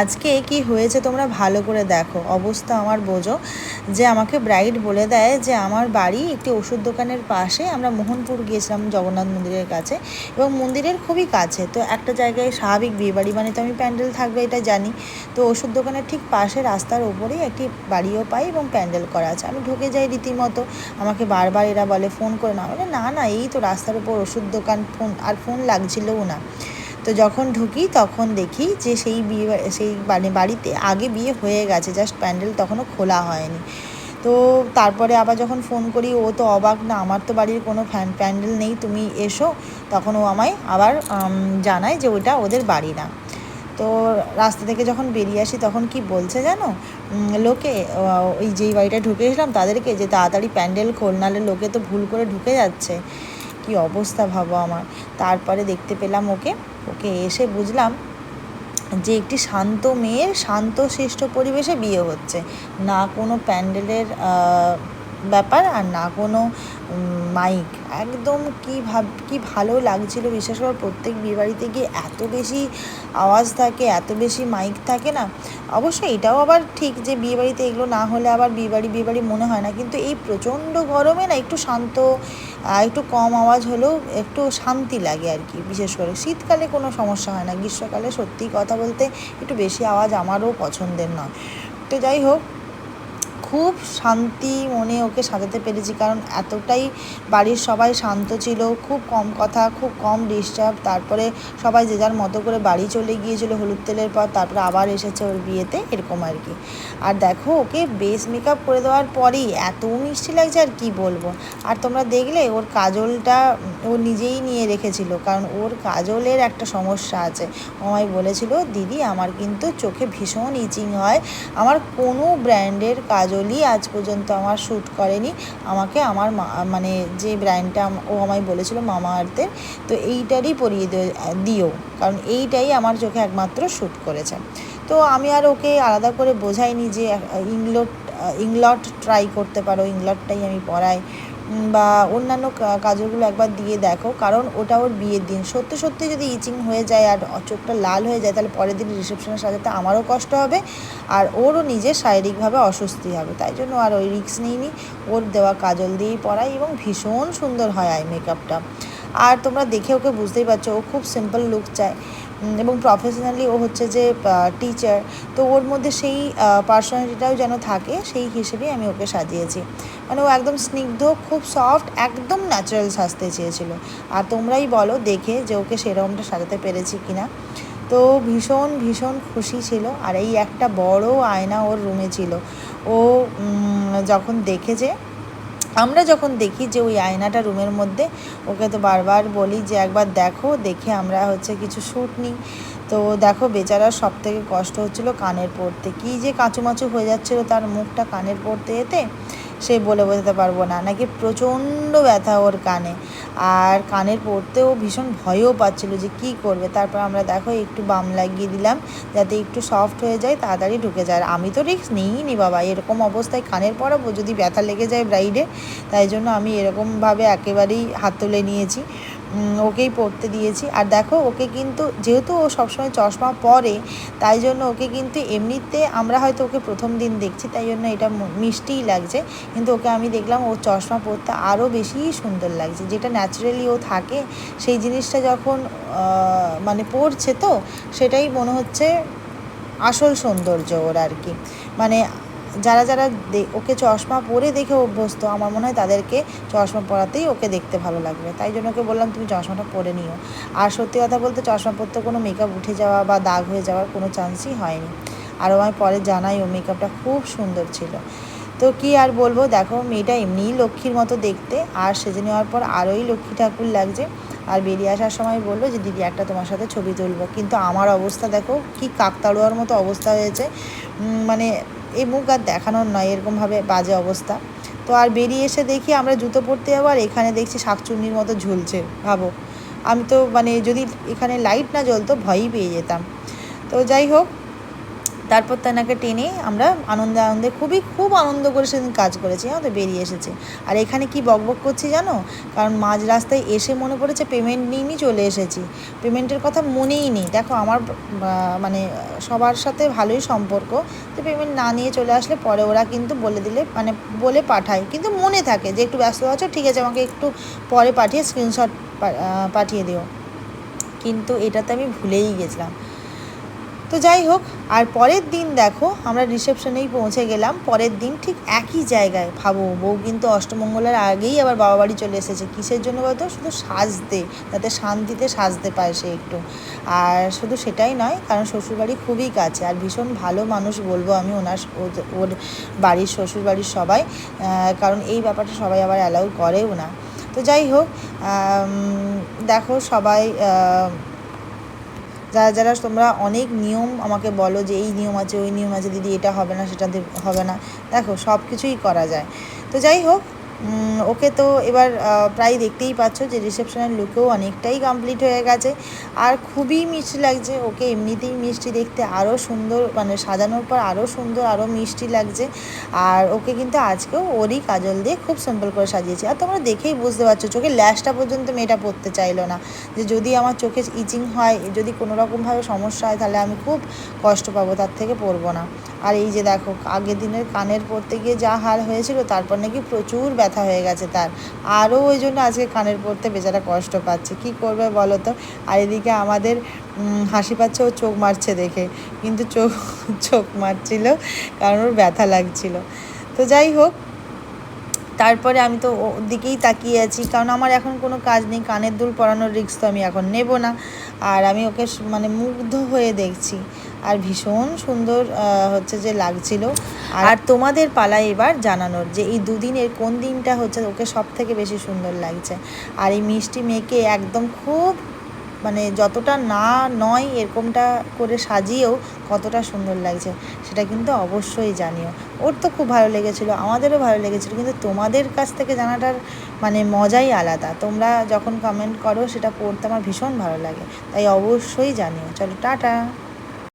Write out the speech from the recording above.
আজকে কি হয়েছে তোমরা ভালো করে দেখো। অবস্থা আমার বোঝো যে আমাকে ব্রাইড বলে দেয় যে আমার বাড়ি একটি ওষুধ দোকানের পাশে আমরা মোহনপুর গিয়েছিলাম জগন্নাথ মন্দিরের কাছে এবং মন্দিরের খুবই কাছে। তো একটা জায়গায় স্বাভাবিক বিয়েবাড়ি মানে তো আমি প্যান্ডেল থাকবে এটা জানি। তো ওষুধ দোকানের ঠিক পাশে রাস্তার ওপরেই একটি বাড়িও পাই এবং প্যান্ডেল করা আছে। আমি ঢুকে যাই রীতিমতো। আমাকে বারবার এরা বলে, ফোন করে না। বলে, না না, এই তো রাস্তার উপর ওষুধ দোকান, ফোন, আর ফোন লাগছিলও না। তো যখন ঢুকি তখন দেখি যে সেই বিয়ে সেই মানে বাড়িতে আগে বিয়ে হয়ে গেছে জাস্ট প্যান্ডেল তখনও খোলা হয়নি। তো তারপরে আবার যখন ফোন করি, ও তো অবাক, না, আমার তো বাড়ির কোনো ফ্যান প্যান্ডেল নেই, তুমি এসো। তখন ও আমায় আবার জানায় যে ওটা ওদের বাড়ি না। তো রাস্তা থেকে যখন বেরিয়ে আসি তখন কি বলছে জানো? লোকে ওই যেই বাড়িটা ঢুকে এসলাম তাদেরকে যে তাড়াতাড়ি প্যান্ডেল খোল, নাহলে লোকে তো ভুল করে ঢুকে যাচ্ছে। কি অবস্থা ভাবো আমার। তারপরে দেখতে পেলাম ওকে। ওকে এসে বুঝলাম যে একটি শান্ত মেয়ের শান্ত পরিবেশে বিয়ে হচ্ছে। না কোনো প্যান্ডেলের ব্যাপার আর না কোনো মাইক একদম কি ভাব, কি ভালো লাগছিল বিশেষ করে, প্রত্যেক বিয়েবাড়িতে গিয়ে এত বেশি আওয়াজ থাকে, এত বেশি মাইক থাকে না। অবশ্যই এটাও আবার ঠিক যে বিয়েবাড়িতে এগুলো না হলে আবার বিয়েবাড়ি বিয়েবাড়ি মনে হয় না। কিন্তু এই প্রচণ্ড গরমে না একটু শান্ত একটু কম আওয়াজ হলেও একটু শান্তি লাগে আর কি বিশেষ করে। শীতকালে কোনো সমস্যা হয় না। গ্রীষ্মকালে সত্যি কথা বলতে একটু বেশি আওয়াজ আমারও পছন্দের নয়। তো যাই হোক খুব শান্তি মনে ওকে সাজাতে পেরেছি, কারণ এতটাই বাড়ির সবাই শান্ত ছিল, খুব কম কথা, খুব কম ডিস্টার্ব তারপরে সবাই যে যার মতো করে বাড়ি চলে গিয়েছিল হলুদ তেলের পর, তারপরে আবার এসেছে ওর বিয়েতে, এরকম আর কি। আর দেখো, ওকে বেস মেকআপ করে দেওয়ার পরেই এত মিষ্টি লাগছে, আর কি বলব? আর তোমরা দেখলে ওর কাজলটা ও নিজেই নিয়ে রেখেছিল, কারণ ওর কাজলের একটা সমস্যা আছে। আমায় বলেছিল, দিদি, আমার কিন্তু চোখে ভীষণ ইচিং হয়। আমার কোনো ব্র্যান্ডের কাজলই আজ পর্যন্ত আমার শ্যুট করেনি। আমাকে আমার মানে যে ব্র্যান্ডটা ও আমায় বলেছিল মামা আর্থের তো এইটারই পরিয়ে দিও। কারণ এইটাই আমার চোখে একমাত্র শ্যুট করেছে। তো আমি আর ওকে আলাদা করে বোঝাইনি যে ইংলট ইংলট ট্রাই করতে পারো ইংলটটাই আমি উম, বা অন্যান্য কাজলগুলো একবার দিয়ে দেখো, কারণ ওটা ওর বিয়ের দিন। সত্যি সত্যি যদি ইচিং হয়ে যায় আর চোখটা লাল হয়ে যায়, তাহলে পরের দিন রিসেপশনে সাজাতে আমারও কষ্ট হবে আর ওরও নিজের শারীরিকভাবে অস্বস্তি হবে। তাই জন্য আর ওই রিস্ক নিইনি। ওর দেওয়া কাজল দিয়েই পরাই এবং ভীষণ সুন্দর হয় আই মেকআপটা। আর তোমরা দেখে ওকে বুঝতেই পারছ, ও খুব সিম্পল লুক চায়। এবং প্রফেশনালি ও হচ্ছে যে টিচার তো ওর মধ্যে সেই পার্সোনালিটিটাও যেন থাকে, সেই হিসেবেই আমি ওকে সাজিয়েছি। মানে ও একদম স্নিগ্ধ, খুব সফট একদম ন্যাচারাল সাজতে চেয়েছিল। আর তোমরাই বলো, দেখে যে ওকে সেরকমটা সাজাতে পেরেছি কিনা। তো ভীষণ ভীষণ খুশি ছিল। আর এই একটা বড় আয়না ওর রুমে ছিল। ও যখন দেখেছে আমরা যখন দেখি যে ওই আয়নাটা রুমের মধ্যে, ওকে তো বারবার বলি যে একবার দেখো, দেখে আমরা হচ্ছে কিছু শ্যুট নিই। তো দেখো, বেচারার সব থেকে কষ্ট হচ্ছিল কানের পড়তে। কী যে কাঁচুমাচু হয়ে যাচ্ছিল তার মুখটা কানের পড়তে এতে, সে বলে বোঝাতে পারব না। নাকি প্রচণ্ড ব্যথা ওর কানে। আর কানের পড়তেও ভীষণ ভয়ও পাচ্ছিল যে কি করবে। তারপর আমরা দেখো, একটু বাম লাগিয়ে দিলাম যাতে একটু সফট হয়ে যায়, তাড়াতাড়ি ঢুকে যায়। আর আমি তো রিক্স নিই নি বাবা, এরকম অবস্থায় কানের পরাবো যদি ব্যথা লেগে যায় ব্রাইডে, তাই জন্য আমি এরকমভাবে একেবারেই হাত তুলে নিয়েছি। ওকেই পড়তে দিয়েছি। আর দেখো, ওকে কিন্তু যেহেতু ও সবসময় চশমা পরে, তাই জন্য ওকে কিন্তু এমনিতে আমরা হয়তো ওকে প্রথম দিন দেখছি, তাই জন্য এটা মিষ্টিই লাগছে। কিন্তু ওকে আমি দেখলাম ও চশমা পরতে আরও বেশি সুন্দর লাগছে। যেটা ন্যাচারালি ও থাকে, সেই জিনিসটা যখন মানে পড়ছে তো, সেটাই মনে হচ্ছে আসল সৌন্দর্য ওর আর কি। মানে যারা যারা ওকে চশমা পরে দেখে অভ্যস্ত, আমার মনে হয় তাদেরকে চশমা পরাতেই ওকে দেখতে ভালো লাগবে। তাই জন্য ওকে বললাম, তুমি চশমাটা পরে নিও। আর সত্যি কথা বলতে চশমা পরতে কোনো মেকআপ উঠে যাওয়া বা দাগ হয়ে যাওয়ার কোনো চান্সই হয়নি। আর আমায় পরে জানাই ও মেকআপটা খুব সুন্দর ছিল। তো কি আর বলব, দেখো মেয়েটা এমনিই লক্ষ্মীর মতো দেখতে, আর সেজে নেওয়ার পর আরোই লক্ষ্মী ঠাকুর লাগছে। আর বেরিয়ে আসার সময় বলল যে, দিদি, একটা তোমার সাথে ছবি তুলবো। কিন্তু আমার অবস্থা দেখো, কি কাকতাড়ুয়ার মতো অবস্থা হয়েছে। মানে এই মুখ আর দেখানোর নয় এরকমভাবে বাজে অবস্থা। তো আর বেরিয়ে এসে দেখি আমরা জুতো পরতে যাব আর এখানে দেখছি শাকচুন্নির মতো ঝুলছে, ভাবো। আমি তো মানে যদি এখানে লাইট না জ্বলতো ভয়ই পেয়ে যেতাম। তো যাই হোক তারপর তেনাকে টেনে আমরা আনন্দে আনন্দে খুবই খুব আনন্দ করে সেদিন কাজ করেছি জানো তো বেরিয়ে এসেছে। আর এখানে কি বকবক করছি জানো? কারণ মাঝ রাস্তায় এসে মনে পড়েছে পেমেন্ট নিয়েই চলে এসেছি। পেমেন্টের কথা মনেই নেই। দেখো আমার মানে সবার সাথে ভালোই সম্পর্ক। তো পেমেন্ট না নিয়ে চলে আসলে পরে ওরা কিন্তু বলে দিলে মানে বলে পাঠায়। কিন্তু মনে থাকে যে একটু ব্যস্ত আছো, ঠিক আছে, আমাকে একটু পরে পাঠিয়ে স্ক্রিনশট পাঠিয়ে দিও। কিন্তু এটাতে আমি ভুলেই গেছিলাম। তো যাই হোক আর পরের দিন দেখো, আমরা রিসেপশনেই পৌঁছে গেলাম। পরের দিন ঠিক একই জায়গায়। ভাবো, বউ কিন্তু অষ্টমঙ্গলার আগেই আবার বাবা বাড়ি চলে এসেছে। কিসের জন্য বলতো? শুধু সাজতে, যাতে শান্তিতে সাজতে পায় সে একটু। আর শুধু সেটাই নয়, কারণ শ্বশুরবাড়ি খুবই কাছে। আর ভীষণ ভালো মানুষ বলব আমি ওনার ওর- বাড়ির শ্বশুরবাড়ির সবাই। কারণ এই ব্যাপারটা সবাই আবার অ্যালাউ করেও না। তো যাই হোক দেখো সবাই যারা যারা তোমরা অনেক নিয়ম আমাকে বলো যে এই নিয়ম আছে, ওই নিয়ম আছে, দিদি এটা হবে না, সেটা হবে না। দেখো সব কিছুই করা যায়। তো যাই হোক ওকে তো এবার প্রায় দেখতেই পাচ্ছ যে রিসেপশনের লুকেও অনেকটাই কমপ্লিট হয়ে গেছে। আর খুবই মিষ্টি লাগছে, ওকে এমনিতেই মিষ্টি দেখতে আরও সুন্দর মানে সাজানোর পর আরও সুন্দর আরও মিষ্টি লাগছে। আর ওকে কিন্তু আজকেও ওরই কাজল দিয়ে খুব সিম্পল করে সাজিয়েছি। আর তোমরা দেখেই বুঝতে পারছ চোখে ল্যাশটা পর্যন্ত মেয়েটা পড়তে চাইলো না। যে যদি আমার চোখে ইচিং হয়, যদি কোনো রকমভাবে সমস্যা হয়, তাহলে আমি খুব কষ্ট পাবো, তার থেকে পরবো না। আর এই যে দেখো, আগের দিনের কানের পরতে গিয়ে যা হাল হয়েছিল, তারপর নাকি প্রচুর ব্যথা হয়ে গেছে তার। আরও ওই জন্য আজকে কানের পড়তে বেচারা কষ্ট পাচ্ছে। কি করবে বলো তো? আর এদিকে আমাদের হাসি পাচ্ছে ও চোখ মারছে দেখে। কিন্তু চোখ চোখ মারছিল কারণ ওর ব্যথা লাগছিল। তো যাই হোক, তারপরে আমি তো ওর দিকেই তাকিয়ে আছি। কারণ আমার এখন কোনো কাজ নেই, কানের দুল পরানোর রিস্ক তো আমি এখন নেব না। আর আমি ওকে মানে মুগ্ধ হয়ে দেখছি। আর ভীষণ সুন্দর হচ্ছে যে লাগছিল। আর তোমাদের পালায় এবার জানানোর যে এই দুদিনের কোন দিনটা হচ্ছে ওকে সব থেকে বেশি সুন্দর লাগছে। আর এই মিষ্টি মেয়েকে একদম খুব মানে যতটা না নয় এরকমটা করে সাজিয়েও কতটা সুন্দর লাগছে, সেটা কিন্তু অবশ্যই জানিও। ওর তো খুব ভালো লেগেছিলো, আমাদেরও ভালো লেগেছিলো, কিন্তু তোমাদের কাছ থেকে জানাটার মানে মজাই আলাদা। তোমরা যখন কমেন্ট করো, সেটা পড়তে আমার ভীষণ ভালো লাগে। তাই অবশ্যই জানিও। চলো, টাটা!